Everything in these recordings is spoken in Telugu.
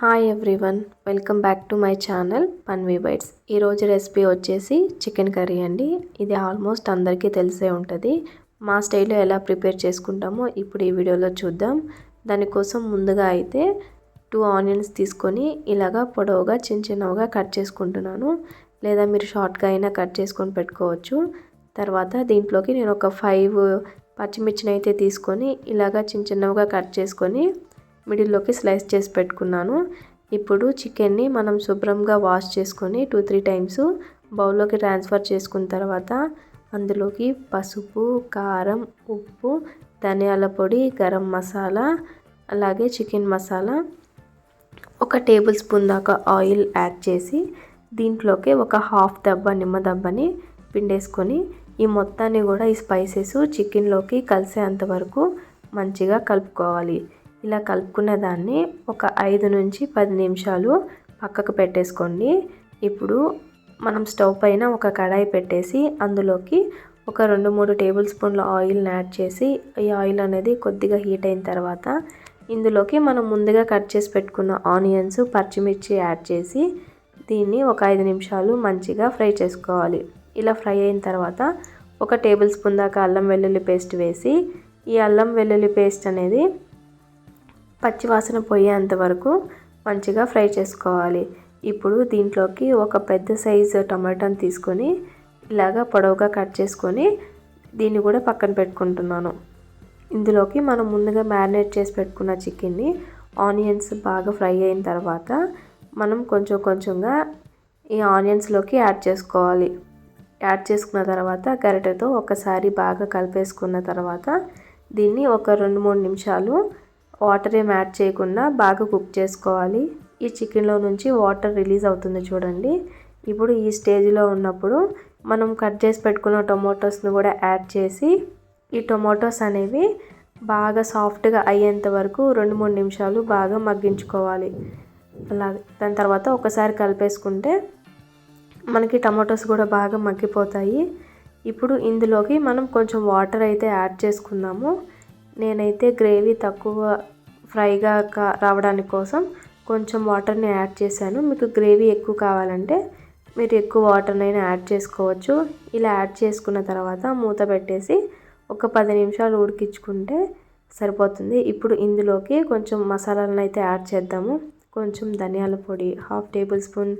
Hi everyone welcome back to my channel Panvi bites ఈరోజు రెసిపీ వచ్చేసి చికెన్ కర్రీ అండి. ఇది ఆల్మోస్ట్ అందరికీ తెలిసే ఉంటుంది. మా స్టైల్లో ఎలా ప్రిపేర్ చేసుకుంటామో ఇప్పుడు ఈ వీడియోలో చూద్దాం. దానికోసం ముందుగా అయితే టూ ఆనియన్స్ తీసుకొని ఇలాగా పొడవుగా చిన్న చిన్నగా కట్ చేసుకుంటున్నాను. లేదా మీరు షార్ట్గా అయినా కట్ చేసుకొని పెట్టుకోవచ్చు. తర్వాత దీంట్లోకి నేను ఒక ఫైవ్ పచ్చిమిర్చిని అయితే తీసుకొని ఇలాగా చిన్న చిన్నగా కట్ చేసుకొని మిడిల్లోకి స్లైస్ చేసి పెట్టుకున్నాను. ఇప్పుడు చికెన్ని మనం శుభ్రంగా వాష్ చేసుకొని టూ త్రీ టైమ్స్ బౌల్లోకి ట్రాన్స్ఫర్ చేసుకున్న తర్వాత అందులోకి పసుపు కారం ఉప్పు ధనియాల పొడి గరం మసాలా అలాగే చికెన్ మసాలా ఒక టేబుల్ స్పూన్ దాకా ఆయిల్ యాడ్ చేసి దీంట్లోకి ఒక హాఫ్ దబ్బ నిమ్మదబ్బని పిండేసుకొని ఈ మొత్తాన్ని కూడా ఈ స్పైసెస్ చికెన్లోకి కలిసేంత వరకు మంచిగా కలుపుకోవాలి. ఇలా కలుపుకున్న దాన్ని ఒక ఐదు నుంచి పది నిమిషాలు పక్కకు పెట్టేసుకోండి. ఇప్పుడు మనం స్టవ్ పైన ఒక కడాయి పెట్టేసి అందులోకి ఒక రెండు మూడు టేబుల్ స్పూన్ల ఆయిల్ని యాడ్ చేసి ఈ ఆయిల్ అనేది కొద్దిగా హీట్ అయిన తర్వాత ఇందులోకి మనం ముందుగా కట్ చేసి పెట్టుకున్న ఆనియన్స్ పచ్చిమిర్చి యాడ్ చేసి దీన్ని ఒక ఐదు నిమిషాలు మంచిగా ఫ్రై చేసుకోవాలి. ఇలా ఫ్రై అయిన తర్వాత ఒక టేబుల్ స్పూన్ దాకా అల్లం వెల్లుల్లి పేస్ట్ వేసి ఈ అల్లం వెల్లుల్లి పేస్ట్ అనేది పచ్చివాసన పోయేంత వరకు మంచిగా ఫ్రై చేసుకోవాలి. ఇప్పుడు దీంట్లోకి ఒక పెద్ద సైజు టమాటాని తీసుకొని ఇలాగా పొడవుగా కట్ చేసుకొని దీన్ని కూడా పక్కన పెట్టుకుంటున్నాను. ఇందులోకి మనం ముందుగా మ్యారినేట్ చేసి పెట్టుకున్న చికెన్ని ఆనియన్స్ బాగా ఫ్రై అయిన తర్వాత మనం కొంచెం కొంచెంగా ఈ ఆనియన్స్లోకి యాడ్ చేసుకోవాలి. యాడ్ చేసుకున్న తర్వాత గరిటెతో ఒకసారి బాగా కలిపేసుకున్న తర్వాత దీన్ని ఒక రెండు మూడు నిమిషాలు వాటర్ ఏం యాడ్ చేయకుండా బాగా కుక్ చేసుకోవాలి. ఈ చికెన్లో నుంచి వాటర్ రిలీజ్ అవుతుంది చూడండి. ఇప్పుడు ఈ స్టేజ్లో ఉన్నప్పుడు మనం కట్ చేసి పెట్టుకున్న టొమాటోస్ని కూడా యాడ్ చేసి ఈ టొమాటోస్ అనేవి బాగా సాఫ్ట్గా అయ్యేంత వరకు రెండు మూడు నిమిషాలు బాగా మగ్గించుకోవాలి. అలాగే దాని తర్వాత ఒకసారి కలిపేసుకుంటే మనకి టమాటోస్ కూడా బాగా మగ్గిపోతాయి. ఇప్పుడు ఇందులోకి మనం కొంచెం వాటర్ అయితే యాడ్ చేసుకుందాము. నేనైతే గ్రేవీ తక్కువ ఫ్రైగా రావడానికి కోసం కొంచెం వాటర్ని యాడ్ చేశాను. మీకు గ్రేవీ ఎక్కువ కావాలంటే మీరు ఎక్కువ వాటర్నైనా యాడ్ చేసుకోవచ్చు. ఇలా యాడ్ చేసుకున్న తర్వాత మూత పెట్టేసి ఒక పది నిమిషాలు ఉడికించుకుంటే సరిపోతుంది. ఇప్పుడు ఇందులోకి కొంచెం మసాలాలను అయితే యాడ్ చేద్దాము. కొంచెం ధనియాల పొడి half tablespoon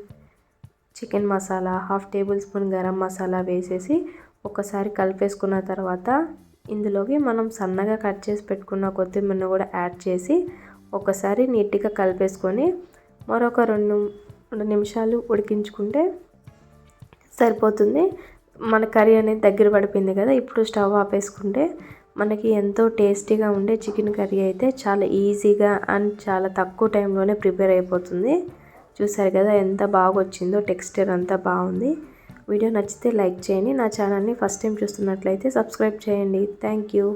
chicken masala half tablespoon garam masala వేసేసి ఒకసారి కలిపేసుకున్న తర్వాత ఇందులోకి మనం సన్నగా కట్ చేసి పెట్టుకున్న కొత్తిమీరను కూడా యాడ్ చేసి ఒకసారి నీట్గా కలిపేసుకొని మరొక రెండు రెండు నిమిషాలు ఉడికించుకుంటే సరిపోతుంది. మన కర్రీ అనేది దగ్గర పడిపోయింది కదా ఇప్పుడు స్టవ్ ఆపేసుకుంటే మనకి ఎంతో టేస్టీగా ఉండే చికెన్ కర్రీ అయితే చాలా ఈజీగా అండ్ చాలా తక్కువ టైంలోనే ప్రిపేర్ అయిపోతుంది. చూసారు కదా ఎంత బాగా వచ్చిందో టెక్స్చర్ అంతా బాగుంది. వీడియో నచ్చితే లైక్ చేయండి. నా ఛానల్ని ఫస్ట్ టైం చూస్తున్నట్లయితే సబ్స్క్రైబ్ చేయండి. Thank you.